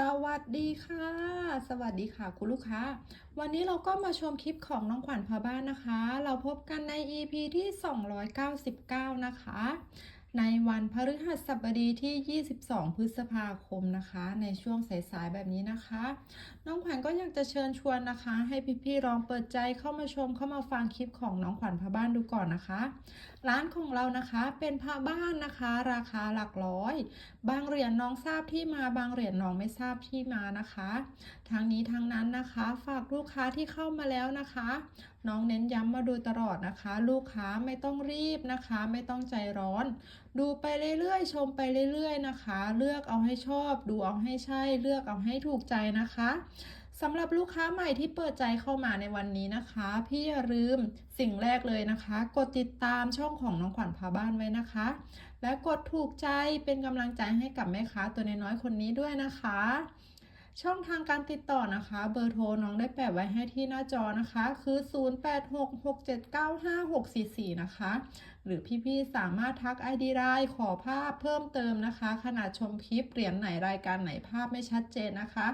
สวัสดีค่ะ สวัสดีค่ะ คุณลูกค้า วันนี้เราก็มาชมคลิปของน้องขวัญพาบ้านนะคะ เราพบกันใน EP ที่ 299 นะคะ ในวันพฤหัสบดีที่ 22 พฤษภาคมนะคะ ในช่วงสายๆแบบนี้นะคะ น้องขวัญก็อยากจะเชิญชวนนะคะ ให้พี่ๆลองเปิดใจเข้ามาชมเข้ามาฟังคลิปของน้องขวัญพาบ้านดูก่อนนะคะ ร้านของเรานะคะเป็นผ้าบ้านนะคะ ราคาหลักร้อย บางเหรียญน้องทราบที่มาบางเหรียญน้องไม่ทราบที่มานะคะทั้งนี้ทั้งนั้นนะคะ ฝากลูกค้าที่เข้ามาแล้วนะคะ น้องเน้นย้ำมาโดยตลอดนะคะ ลูกค้าไม่ต้องรีบนะคะ ไม่ต้องใจร้อน ดูไปเรื่อยๆ ชมไปเรื่อยๆนะคะ เลือกเอาให้ชอบ ดูเอาให้ใช่ เลือกเอาให้ถูกใจนะคะสำหรับลูกค้าใหม่ที่เปิดใจเข้ามาในวันนี้นะคะ พี่อย่าลืมสิ่งแรกเลยนะคะ กดติดตามช่องของน้องขวัญพาบ้านไว้นะคะ และกดถูกใจเป็นกำลังใจให้กับแม่ค้าตัวน้อยๆคนนี้ด้วยนะคะ ช่องทางการติดต่อนะคะ เบอร์โทรน้องได้แปะไว้ให้ที่หน้าจอนะคะ คือ 0866795644 นะคะ หรือพี่ๆสามารถทัก ID ไลน์ขอภาพเพิ่มเติมนะคะ ขณะชมคลิปเหรียญไหนรายการไหนภาพไม่ชัดเจนนะคะ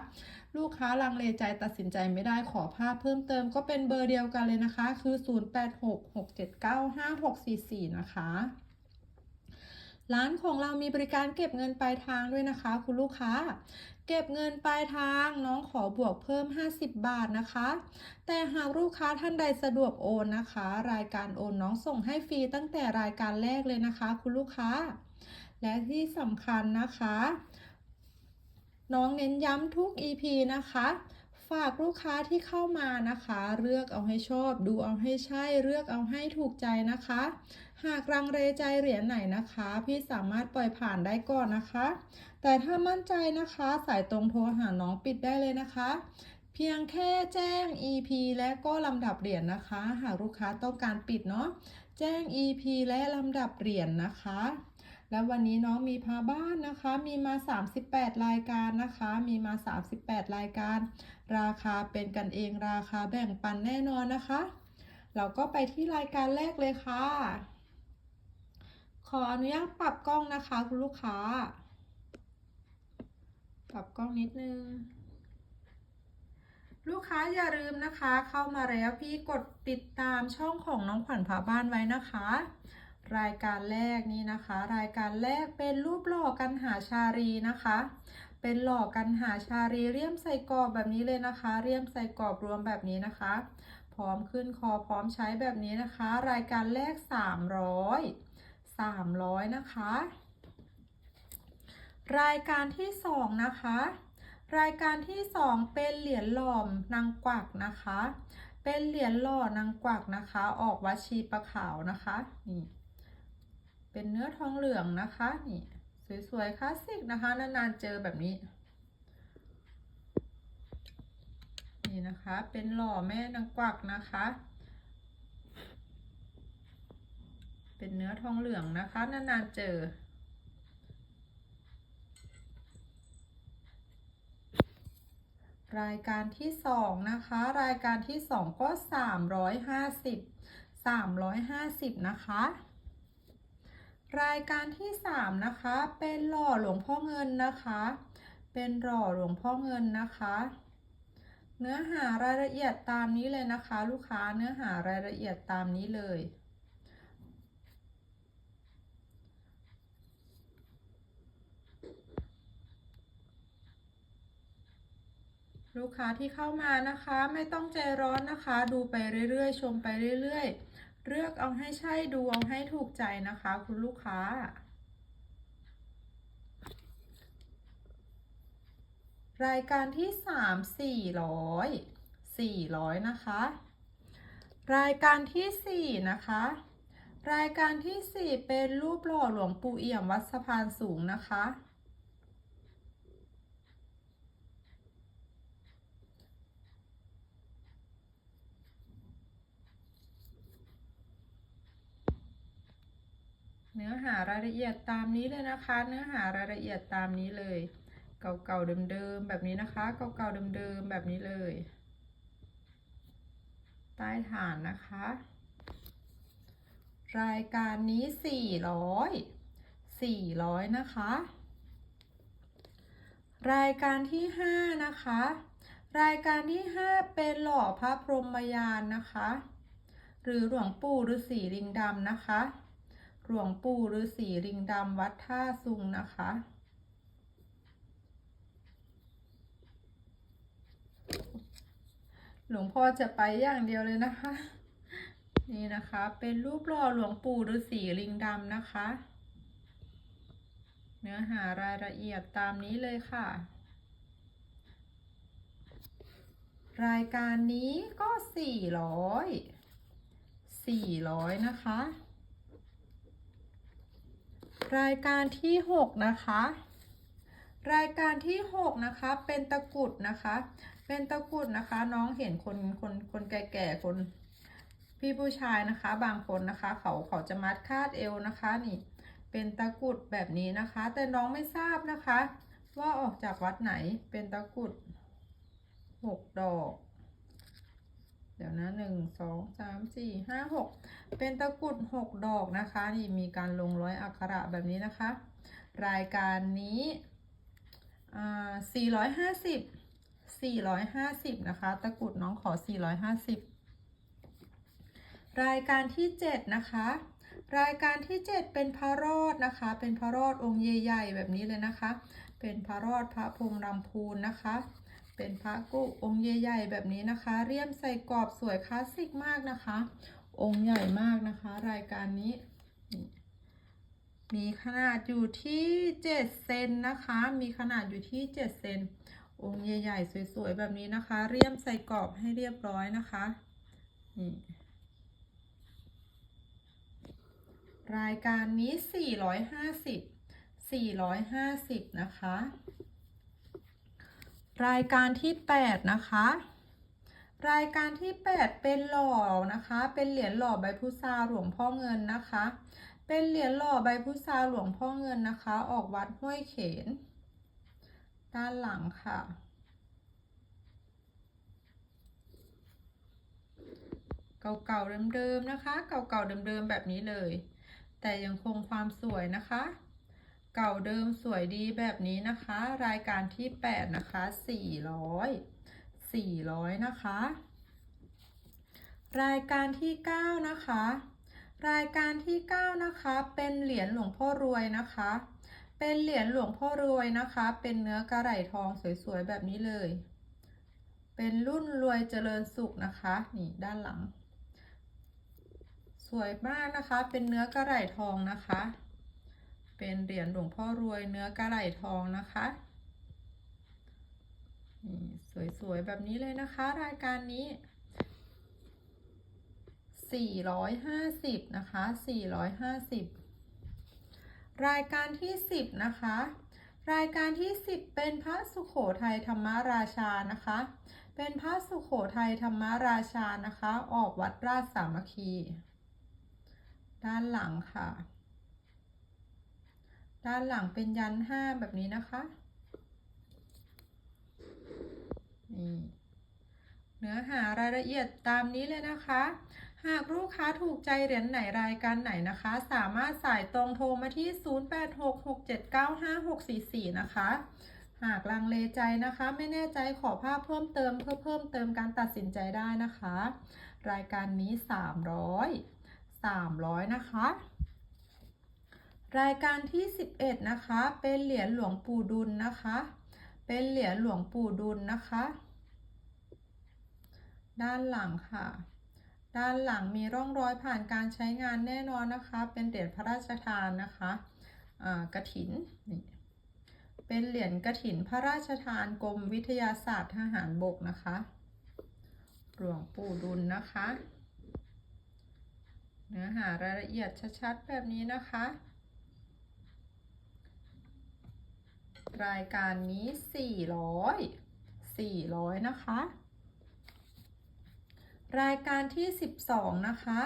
ลูกค้าลังเลใจตัดสินใจไม่ได้ขอภาพเพิ่มเติมก็เป็นเบอร์เดียวกันเลยนะคะ คือ 0866795644 นะคะ ร้านของเรามีบริการเก็บเงินปลายทางด้วยนะคะ คุณลูกค้า เก็บเงินปลายทางน้องขอบวกเพิ่ม 50 บาทนะคะ แต่หากลูกค้าท่านใดสะดวกโอนนะคะ รายการโอนน้องส่งให้ฟรีตั้งแต่รายการแรกเลยนะคะ คุณลูกค้า และที่สำคัญนะคะ น้องเน้นย้ำทุก EP นะคะฝากลูกค้าที่เข้ามานะคะ เลือกเอาให้ชอบ ดูเอาให้ใช่ เลือกเอาให้ถูกใจนะคะ หากรังเลใจเหรียญไหนนะคะ พี่สามารถปล่อยผ่านได้ก่อนนะคะ แต่ถ้ามั่นใจนะคะสายตรงโทรหาน้องปิดได้เลยนะคะ เพียงแค่แจ้ง EP และก็ลำดับเหรียญนะคะ หากลูกค้าต้องการปิดเนาะแจ้ง EP และลำดับเหรียญนะคะ แล้ววันนี้น้องมีพาบ้านนะคะ มีมา 38 รายการนะคะ มีมา 38 รายการ ราคาเป็นกันเองราคาแบ่งปันแน่นอนนะคะ เราก็ไปที่รายการแรกเลยค่ะ ขออนุญาตปรับกล้องนะคะคุณลูกค้า ปรับกล้องนิดนึง ลูกค้าอย่าลืมนะคะ เข้ามาแล้วพี่กดติดตามช่องของน้องขวัญผาบ้านไว้นะคะ รายการแรกนี้นะคะ รายการแรกเป็นรูปหล่อกันหาชารีนะคะ เป็นหล่อกันหาชารีเรียมใส่กรอบแบบนี้เลยนะคะ เรียมใส่กรอบรวมแบบนี้นะคะ พร้อมขึ้นคอพร้อมใช้แบบนี้นะคะ รายการแรก 300 300 นะคะ รายการที่สองนะคะ รายการที่สองเป็นเหรียญหล่อมนางกวักนะคะ เป็นเหรียญหล่อนางกวักนะคะ ออกวัชีประขาวนะคะนี่เป็นเนื้อทองเหลืองนะคะนี่สวยๆคลาสสิกนะคะนานๆเจอแบบนี้นี่นะคะเป็นหล่อแม่นางกวักนะคะ เป็นเนื้อทองเหลืองนะคะ นานๆเจอ รายการที่สองนะคะ รายการที่สองก็สามร้อยห้าสิบสามร้อยห้าสิบนะคะ รายการที่สามนะคะ เป็นหล่อหลวงพ่อเงินนะคะ เป็นหล่อหลวงพ่อเงินนะคะเนื้อหารายละเอียดตามนี้เลยนะคะ ลูกค้าเนื้อหารายละเอียดตามนี้เลย ลูกค้าที่เข้ามานะคะไม่ต้องใจร้อนนะคะ ดูไปเรื่อยๆ ชมไปเรื่อยๆ เลือกเอาให้ใช่ดูเอาให้ถูกใจนะคะ คุณลูกค้า รายการที่สามสี่ร้อยสี่ร้อยนะคะ รายการที่สี่นะคะรายการที่สี่เป็นรูปหล่อหลวงปู่เอี่ยมวัดสะพานสูงนะคะ เนื้อหารายละเอียดตามนี้เลยนะคะ เนื้อหารายละเอียดตามนี้เลย เก่าๆเดิมๆแบบนี้นะคะ เก่าๆเดิมๆแบบนี้เลย ใต้ฐานนะคะ รายการนี้สี่ร้อยสี่ร้อยนะคะ รายการที่ห้านะคะ รายการที่ห้าเป็นหล่อพระพรหมยานนะคะ หรือหลวงปู่ฤาษีลิงดำนะคะ หลวงปู่ฤาษีลิงดำวัดท่าซุงนะคะ หลวงพ่อจะไปอย่างเดียวเลยนะคะ นี่นะคะ เป็นรูปหล่อหลวงปู่ฤาษีลิงดำนะคะ เนื้อหารายละเอียดตามนี้เลยค่ะรายการนี้ก็ 400 400 นะคะ รายการที่ 6 นะคะ รายการที่ 6 นะคะ เป็นตะกุดนะคะ เป็นตะกุดนะคะ น้องเห็นคนคนคนแก่ๆคนพี่ผู้ชายนะคะ บางคนนะคะ เขาเขาจะมัดคาดเอวนะคะนี่ เป็นตะกุดแบบนี้นะคะ แต่น้องไม่ทราบนะคะ ว่าออกจากวัดไหนเป็นตะกุดหกดอก เดี๋ยวนะหนึ่งสองสามสี่ห้าหกเป็นตะกรุดหกดอกนะคะ นี่มีการลงร้อยอักขระแบบนี้นะคะ รายการนี้อ่าสี่ร้อยห้าสิบสี่ร้อยห้าสิบนะคะ ตะกรุดน้องขอสี่ร้อยห้าสิบรายการที่เจ็ดนะคะ รายการที่7เป็นพระรอดนะคะ เป็นพระรอดองค์ใหญ่ๆแบบนี้เลยนะคะ เป็นพระรอดพระพรมลำพูนนะคะ เป็นพระกุองค์ใหญ่ๆแบบนี้นะคะ เรียมใส่กรอบสวยคลาสสิกมากนะคะ องค์ใหญ่มากนะคะ รายการนี้ มีขนาดอยู่ที่7เซนนะคะ มีขนาดอยู่ที่7เซนองค์ใหญ่ๆสวยๆแบบนี้นะคะ เรียมใส่กรอบให้เรียบร้อยนะคะนี่รายการนี้ 450 450 นะคะ รายการที่ 8 นะคะ รายการที่ 8 เป็นหล่อนะคะ เป็นเหรียญหล่อใบพุทราหลวงพ่อเงินนะคะ เป็นเหรียญหล่อใบพุทราหลวงพ่อเงินนะคะ ออกวัดห้วยเขน ด้านหลังค่ะ เก่าๆเดิมๆนะคะ เก่าๆเดิมๆแบบนี้เลย แต่ยังคงความสวยนะคะ เก่าเดิมสวยดีแบบนี้นะคะ รายการที่ 8 นะคะ 400 400 นะคะ รายการที่ 9 นะคะ รายการที่ 9 นะคะ เป็นเหรียญหลวงพ่อรวยนะคะ เป็นเหรียญหลวงพ่อรวยนะคะ เป็นเนื้อกระไหลทองสวยๆแบบนี้เลย เป็นรุ่นรวยเจริญสุขนะคะ นี่ด้านหลัง สวยมากนะคะ เป็นเนื้อกระไหลทองนะคะ เป็นเหรียญหลวงพ่อรวยเนื้อกระไหล่ทองนะคะนี่สวยๆ แบบนี้เลยนะคะ รายการนี้ 450 นะคะ 450 รายการที่ 10 นะคะ รายการที่ 10 เป็นพระสุขโขทัยธรรมราชานะคะ เป็นพระสุขโขทัยธรรมราชานะคะ ออกวัดราชสามัคคี ด้านหลังค่ะ ด้านหลังเป็นยันห้าแบบนี้นะคะนี่เนื้อหารายละเอียดตามนี้เลยนะคะ หากลูกค้าถูกใจเหรียญไหนรายการไหนนะคะ สามารถสายตรงโทรมาที่ 0866795644 นะคะ หากลังเลใจนะคะ ไม่แน่ใจขอภาพเพิ่มเติมเพื่อเพิ่มเติมการตัดสินใจได้นะคะ รายการนี้ 300 300 นะคะ รายการที่ 11 นะคะ เป็นเหรียญหลวงปู่ดุลนะคะ เป็นเหรียญหลวงปู่ดุลนะคะ ด้านหลังค่ะ ด้านหลังมีร่องรอยผ่านการใช้งานแน่นอนนะคะ เป็นเหรียญพระราชทานนะคะกระถินนี่เป็นเหรียญกระถินพระราชทานกรมวิทยาศาสตร์ทหารบกนะคะ หลวงปู่ดุลนะคะ เนื้อหารายละเอียดชัดๆแบบนี้นะคะ รายการนี้ 400 400 นะคะ รายการที่ 12 นะคะ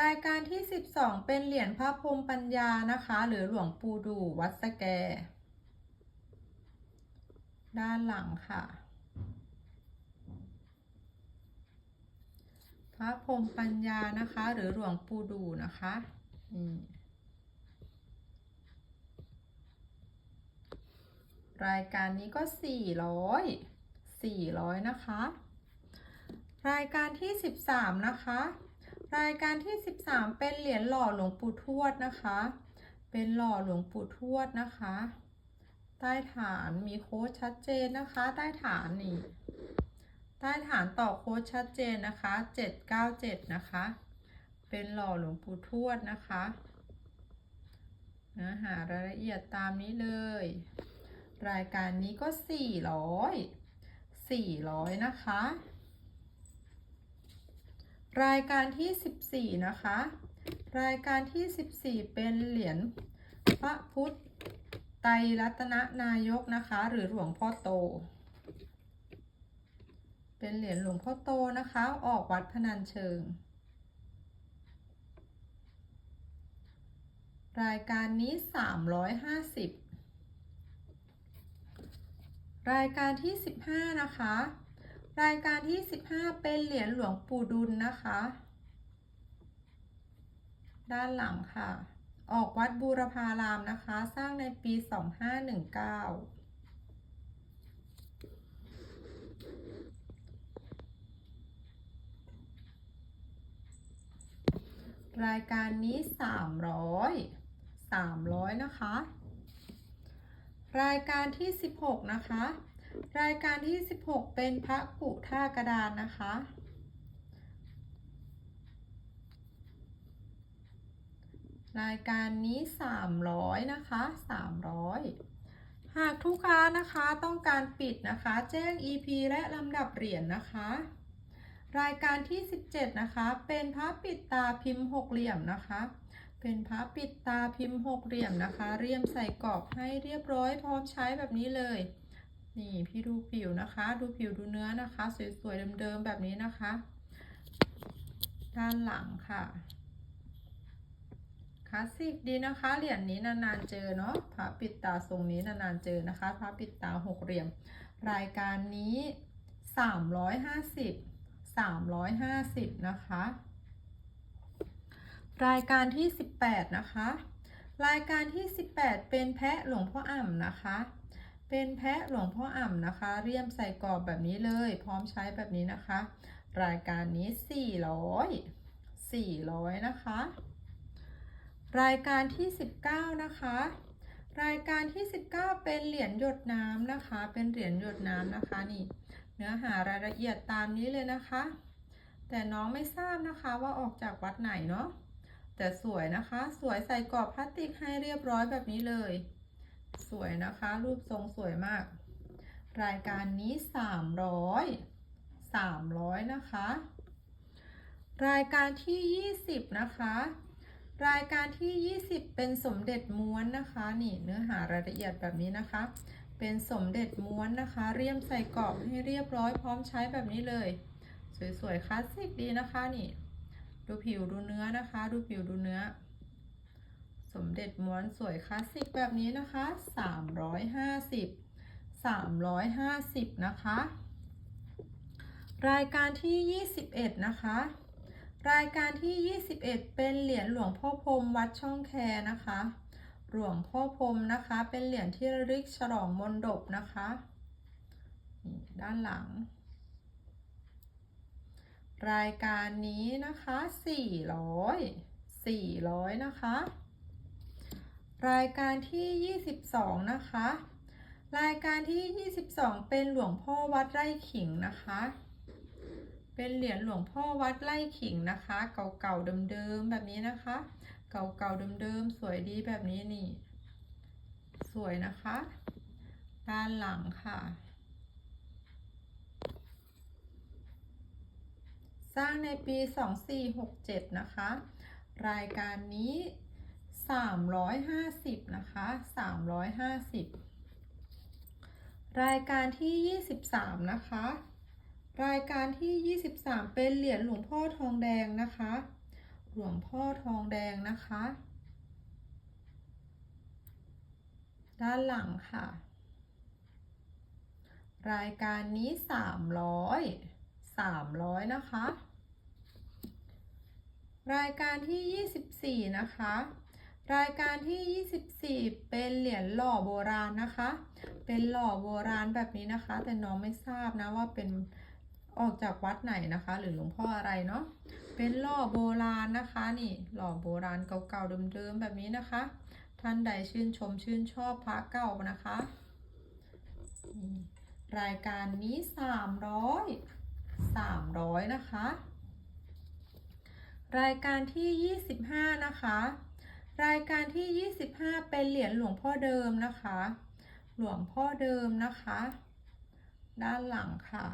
รายการที่ 12 เป็นเหรียญพระพรหมปัญญานะคะ หรือหลวงปู่ดูวัดสแก ด้านหลังค่ะ พระพรหมปัญญานะคะ หรือหลวงปู่ดูนะคะนี่ รายการนี้ก็สี่ร้อยสี่ร้อยนะคะ รายการที่สิบสามนะคะ รายการที่สิบสามเป็นเหรียญหล่อหลวงปู่ทวดนะคะ เป็นหล่อหลวงปู่ทวดนะคะ ใต้ฐานมีโค้ดชัดเจนนะคะ ใต้ฐานนี่ ใต้ฐานต่อโค้ดชัดเจนนะคะเจ็ดเก้าเจ็ดนะคะ เป็นหล่อหลวงปู่ทวดนะคะเนื้อหารายละเอียดตามนี้เลย รายการนี้ก็สี่ร้อยสี่ร้อยนะคะ รายการที่สิบสี่นะคะ รายการที่สิบสี่เป็นเหรียญพระพุทธไตรรัตนนายกนะคะ หรือหลวงพ่อโต เป็นเหรียญหลวงพ่อโตนะคะ ออกวัดพนัญเชิง รายการนี้ 350 รายการที่ 15 นะคะ รายการที่ 15 เป็นเหรียญหลวงปู่ดุลนะคะ ด้านหลังค่ะ ออกวัดบูรพารามนะคะ สร้างในปี 2519รายการนี้ 300 300 นะคะ รายการที่ 16 นะคะ รายการที่ 16 เป็นพระกุท่ากระดานนะคะ รายการนี้ 300 นะคะ 300 หากทุกค้านะคะต้องการปิดนะคะ แจ้ง EP และลำดับเหรียญนะคะ รายการที่ 17 นะคะ เป็นพระปิดตาพิมพ์หกเหลี่ยมนะคะ เป็นพระปิดตาพิมพ์หกเหลี่ยมนะคะ เรียมใส่กรอบให้เรียบร้อยพร้อมใช้แบบนี้เลย นี่พี่ดูผิวนะคะ ดูผิวดูเนื้อนะคะ สวยๆเดิมๆแบบนี้นะคะ ด้านหลังค่ะคลาสสิกดีนะคะเหรียญนี้นานๆเจอเนาะพระปิดตาทรงนี้นานๆเจอนะคะพระปิดตาหกเหลี่ยม รายการนี้ 350 350 นะคะ รายการที่ 18 นะคะ รายการที่ 18 เป็นแพะหลวงพ่ออ่ำนะคะ เป็นแพะหลวงพ่ออ่ำนะคะ เรียมใส่กรอบแบบนี้เลย พร้อมใช้แบบนี้นะคะ รายการนี้ 400 400 นะคะ รายการที่ 19 นะคะ รายการที่ 19 เป็นเหรียญหยดน้ำนะคะ เป็นเหรียญหยดน้ำนะคะนี่ เนื้อหารายละเอียดตามนี้เลยนะคะ แต่น้องไม่ทราบนะคะว่าออกจากวัดไหนเนาะ แต่สวยนะคะ สวยใส่กรอบพลาสติกให้เรียบร้อยแบบนี้เลย สวยนะคะ รูปทรงสวยมาก รายการนี้ 300 300 นะคะ รายการที่ 20 นะคะ รายการที่ 20 เป็นสมเด็จม้วนนะคะ นี่เนื้อหารายละเอียดแบบนี้นะคะ เป็นสมเด็จม้วนนะคะ เรียมใส่กรอบให้เรียบร้อยพร้อมใช้แบบนี้เลย สวยๆคลาสสิกดีนะคะนี่ ดูผิวดูเนื้อนะคะ ดูผิวดูเนื้อ สมเด็จม้วนสวยคลาสสิกแบบนี้นะคะ 350 350 นะคะ รายการที่ 21 นะคะ รายการที่ 21 เป็นเหรียญหลวงพ่อพรมวัดช่องแคนะคะ หลวงพ่อพรมนะคะ เป็นเหรียญที่ระลึกฉลองมนดบนะคะ ด้านหลัง รายการนี้นะคะ 400 400 นะคะ รายการที่ 22 นะคะ รายการที่ 22 เป็นหลวงพ่อวัดไร่ขิงนะคะ เป็นเหรียญหลวงพ่อวัดไร่ขิงนะคะ เก่าๆเดิมๆแบบนี้นะคะ เก่าๆเดิมๆสวยดีแบบนี้นี่ สวยนะคะ ด้านหลังค่ะ สร้างในปี 2467 นะคะ รายการนี้ 350 นะคะ 350 รายการที่ 23 นะคะ รายการที่ 23 เป็นเหรียญหลวงพ่อทองแดงนะคะ หลวงพ่อทองแดงนะคะ ด้านหลังค่ะ รายการนี้ 300 300 นะคะ รายการที่ 24 นะคะ รายการที่ 24 เป็นเหรียญหล่อโบราณนะคะ เป็นหล่อโบราณแบบนี้นะคะ แต่น้องไม่ทราบนะว่าเป็นออกจากวัดไหนนะคะ หรือหลวงพ่ออะไรเนาะเป็นหล่อโบราณนะคะ นี่หล่อโบราณเก่าๆเดิมๆแบบนี้นะคะ ท่านใดชื่นชมชื่นชอบพระเก่านะคะ รายการนี้300 300 นะคะ รายการที่ 25 นะคะ รายการที่ 25 เป็นเหรียญหลวงพ่อเดิมนะคะ หลวงพ่อเดิมนะคะ ด้านหลังค่ะ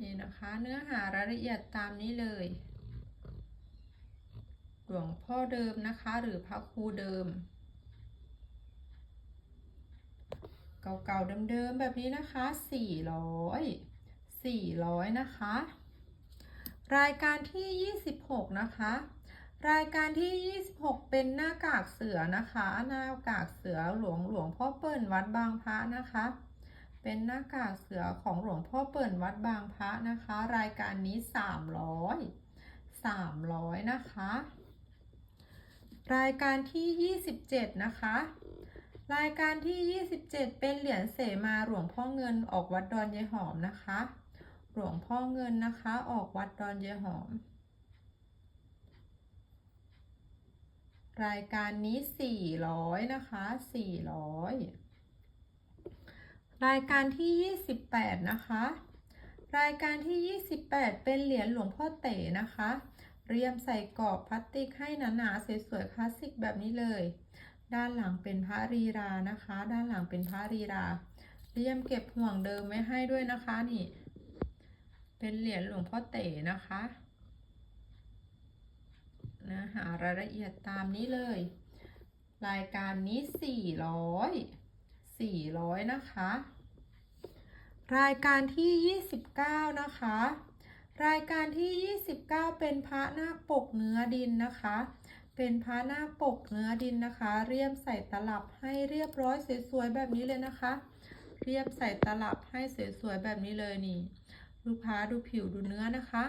นี่นะคะเนื้อหารายละเอียดตามนี้เลย หลวงพ่อเดิมนะคะ หรือพระครูเดิม เก่าๆเดิมๆแบบนี้นะคะ400 400 นะคะ รายการที่ 26 นะคะ รายการที่ 26 เป็นหน้ากากเสือนะคะ หน้ากากเสือหลวงหลวงพ่อเปิ่นวัดบางพระนะคะ เป็นหน้ากากเสือของหลวงพ่อเปิ่นวัดบางพระนะคะ รายการนี้ 300 300 นะคะ รายการที่ 27 นะคะ รายการที่ 27 เป็นเหรียญเสมาหลวงพ่อเงินออกวัดดอนยายหอมนะคะ หลวงพ่อเงินนะคะ ออกวัดดอนยายหอม รายการนี้ 400 นะคะ 400 รายการที่ 28 นะคะ รายการที่ 28 เป็นเหรียญหลวงพ่อเต๋นะคะ เรียมใส่กรอบพลาสติกให้หนาๆสวยๆคลาสสิกแบบนี้เลย ด้านหลังเป็นพระรีรานะคะ ด้านหลังเป็นพระรีราเรียมเก็บห่วงเดิมไว้ให้ด้วยนะคะนี่ เป็นเหรียญหลวงพ่อเต๋นะคะนะหารายละเอียดตามนี้เลย รายการนี้ 400 400 นะคะ รายการที่ 29 นะคะ รายการที่ 29 เป็นพระนาคปกเนื้อดินนะคะ เป็นพระนาปกเนื้อดินนะคะ เรียมใส่ตลับให้เรียบร้อยสวยๆแบบนี้เลยนะคะ เรียบใส่ตลับให้สวยๆแบบนี้เลยนี่ ลูกค้าดูผิวดูเนื้อนะคะ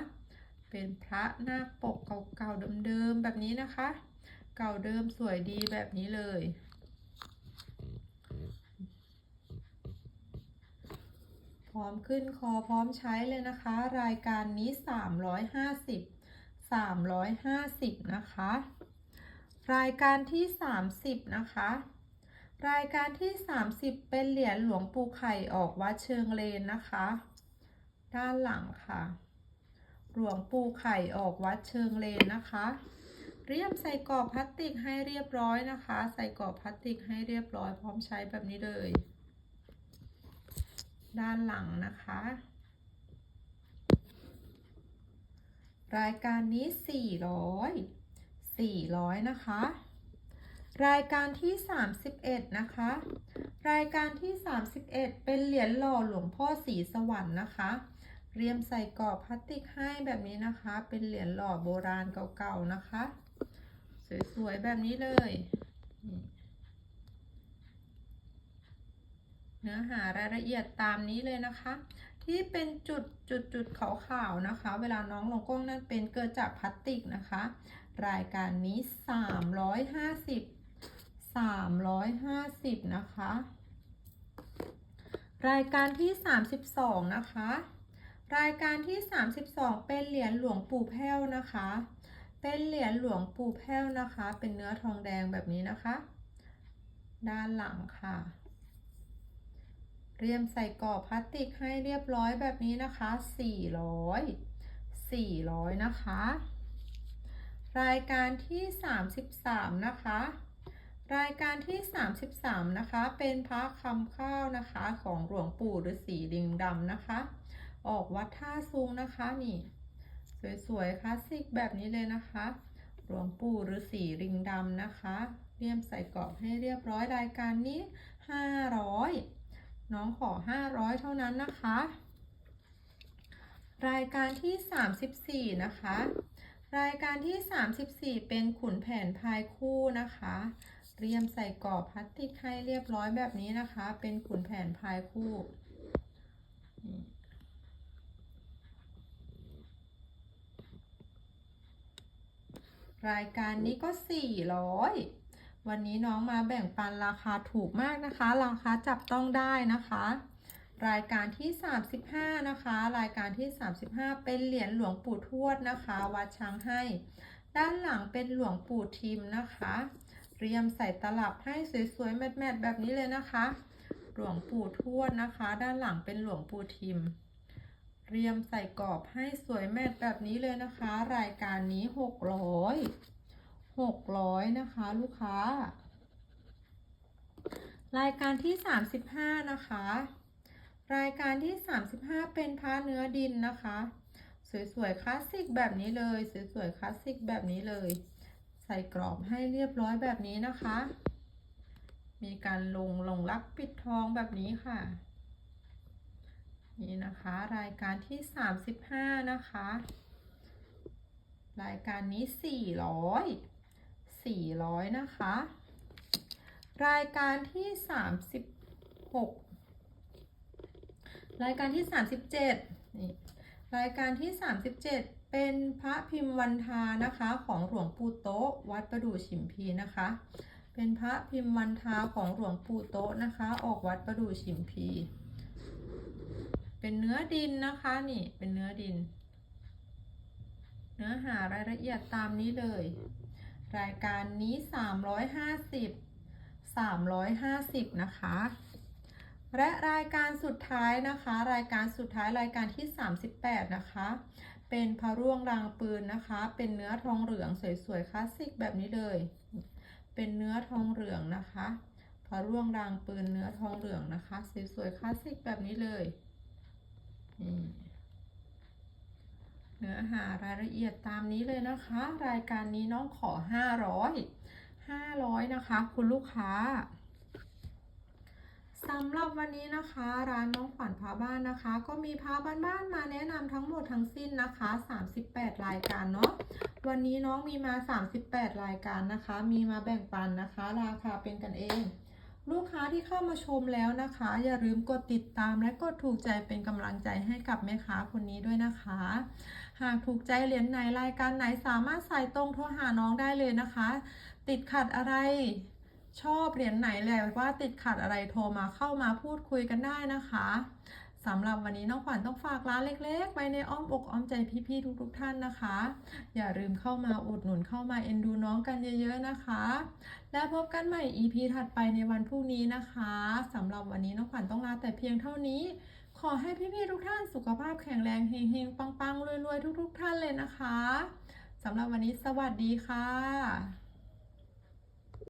เป็นพระนาปกเก่าๆเดิมๆแบบนี้นะคะ เก่าเดิมสวยดีแบบนี้เลยพร้อมขึ้นคอพร้อมใช้เลยนะคะ รายการนี้ 350 350 นะคะ รายการที่ 30 นะคะ รายการที่ 30 เป็นเหรียญหลวงปู่ไข่ออกวัดเชิงเลนนะคะ ด้านหลังค่ะ หลวงปู่ไข่ออกวัดเชิงเลนนะคะ เรียบใส่กรอบพลาสติกให้เรียบร้อยนะคะ ใส่กรอบพลาสติกให้เรียบร้อยพร้อมใช้แบบนี้เลย ด้านหลังนะคะรายการนี้ 400 400 นะคะ รายการที่ 31 นะคะ รายการที่ 31 เป็นเหรียญหล่อหลวงพ่อสีสวรรค์นะคะ เรียมใส่กรอบพลาสติกให้แบบนี้นะคะ เป็นเหรียญหล่อโบราณเก่าๆนะคะ สวยๆ แบบนี้เลย เนื้อหารายละเอียดตามนี้เลยนะคะ ที่เป็นจุดจุดจุดขาวๆนะคะ เวลาน้องลงกล้องนั่นเป็นเกิดจากพลาสติกนะคะ รายการนี้ 350 350 นะคะ รายการที่ 32 นะคะ รายการที่ 32 เป็นเหรียญหลวงปู่แพ้วนะคะ เป็นเหรียญหลวงปู่แพ้วนะคะ เป็นเนื้อทองแดงแบบนี้นะคะ ด้านหลังค่ะ เรียมใส่กรอบพลาสติกให้เรียบร้อยแบบนี้นะคะ 400 400 นะคะ รายการที่ 33 นะคะ รายการที่ 33 นะคะ เป็นพระคำข้าวนะคะของหลวงปู่ฤาษีลิงดำนะคะ ออกวัดท่าซุงนะคะนี่ สวยๆคลาสสิกแบบนี้เลยนะคะ หลวงปู่ฤาษีลิงดำนะคะ เรียมใส่กรอบให้เรียบร้อยรายการนี้ 500 น้องขอ 500 เท่านั้นนะคะ รายการที่ 34 นะคะ รายการที่ 34 เป็นขุนแผนพายคู่นะคะเรียมใส่กรอบพลาสติกให้เรียบร้อยแบบนี้นะคะ เป็นขุนแผนพายคู่รายการนี้ก็ 400 วันนี้น้องมาแบ่งปันราคาถูกมากนะคะ ราคาจับต้องได้นะคะ รายการที่ 35 นะคะ รายการที่ 35 เป็นเหรียญหลวงปู่ทวดนะคะ วัดช้างให้ ด้านหลังเป็นหลวงปู่ทิมนะคะ เรียมใส่ตลับให้สวยๆแมทๆแบบนี้เลยนะคะ หลวงปู่ทวดนะคะ ด้านหลังเป็นหลวงปู่ทิม เรียมใส่กรอบให้สวยแมทแบบนี้เลยนะคะ รายการนี้ 600 600นะคะ ลูกค้า รายการที่35นะคะ รายการที่35เป็นพระเนื้อดินนะคะ สวยๆคลาสสิกแบบนี้เลย สวยๆคลาสสิกแบบนี้เลย ใส่กรอบให้เรียบร้อยแบบนี้นะคะ มีการลงลงรักปิดทองแบบนี้ค่ะนี่นะคะรายการที่ 35 นะคะ รายการนี้ 400 400 นะคะ รายการที่ 36 รายการที่ 37นี่รายการที่ 37 เป็นพระพิมพ์วันทานะคะของหลวงปู่โต๊ะวัดประดู่ฉิมพีนะคะ เป็นพระพิมพ์วันทาของหลวงปู่โต๊ะนะคะ ออกวัดประดู่ฉิมพี เป็นเนื้อดินนะคะนี่เป็นเนื้อดิน เนื้อหารายละเอียดตามนี้เลย รายการนี้ 350 350 นะคะ และรายการสุดท้ายนะคะ รายการสุดท้ายรายการที่ 38 นะคะ เป็นพระร่วงรางปืนนะคะ เป็นเนื้อทองเหลืองสวยๆคลาสสิกแบบนี้เลย เป็นเนื้อทองเหลืองนะคะพระร่วงรางปืนเนื้อทองเหลืองนะคะสวยๆคลาสสิกแบบนี้เลยนี่ เนื้อหารายละเอียดตามนี้เลยนะคะ รายการนี้น้องขอ 500 500 นะคะ คุณลูกค้าสำหรับวันนี้นะคะ ร้านน้องขวัญพาบ้านนะคะ ก็มีพาบ้านๆมาแนะนำทั้งหมดทั้งสิ้นนะคะ 38 รายการเนาะวันนี้น้องมีมา 38 รายการนะคะ มีมาแบ่งปันนะคะ ราคาเป็นกันเอง ลูกค้าที่เข้ามาชมแล้วนะคะ อย่าลืมกดติดตามและกดถูกใจเป็นกำลังใจให้กับแม่ค้าคนนี้ด้วยนะคะ หากถูกใจเหรียญไหนรายการไหนสามารถใส่ตรงโทรหาน้องได้เลยนะคะ ติดขัดอะไรชอบเหรียญไหนเละว่าติดขัดอะไรโทรมาเข้ามาพูดคุยกันได้นะคะ สำหรับวันนี้น้องขวัญต้องฝากร้านเล็กๆไว้ในอ้อมอกอ้อมใจพี่ๆทุกๆท่านนะคะ อย่าลืมเข้ามาอุดหนุนเข้ามาเอ็นดูน้องกันเยอะๆนะคะ และพบกันใหม่ EP ถัดไปในวันพรุ่งนี้นะคะสำหรับวันนี้น้องขวัญต้องลาแต่เพียงเท่านี้ ขอให้พี่ๆทุกท่านสุขภาพแข็งแรงเฮงๆปังๆรวยๆทุก ๆ ท่านเลยนะคะสำหรับวันนี้สวัสดีค่ะ